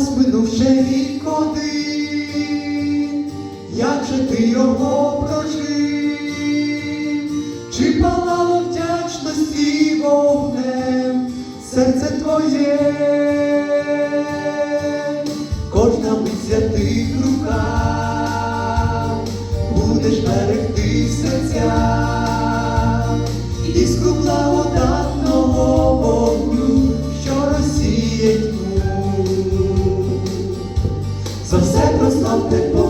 минувши рік один, як же ти його прожив, чи палало вдячності вогнем серце твоє, кожна мить святих руках будеш берегти серця, За все прославте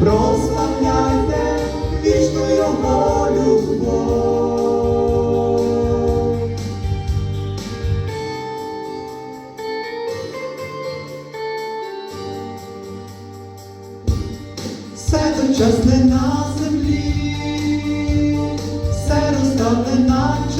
Прославляйте вічно його любов. Все дочасне на землі, все розставне наче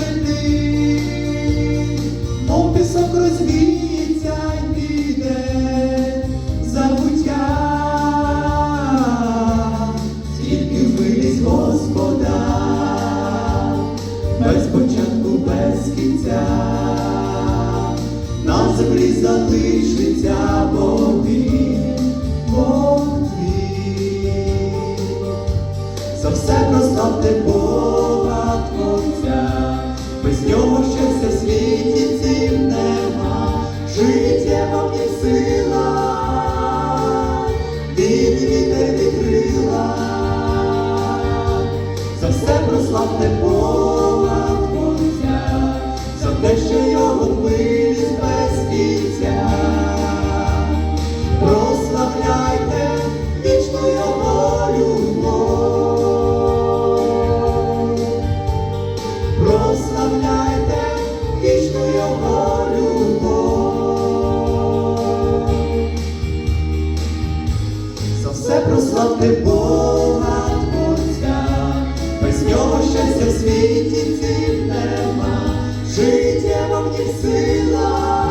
землі залишиться Бог твій. За все прославте Бога Творця, без нього щастя в нема, життєва в ній сила, він вітер відкрила. За все прославте Бога щастя в світі цим нема, життя вам не сила,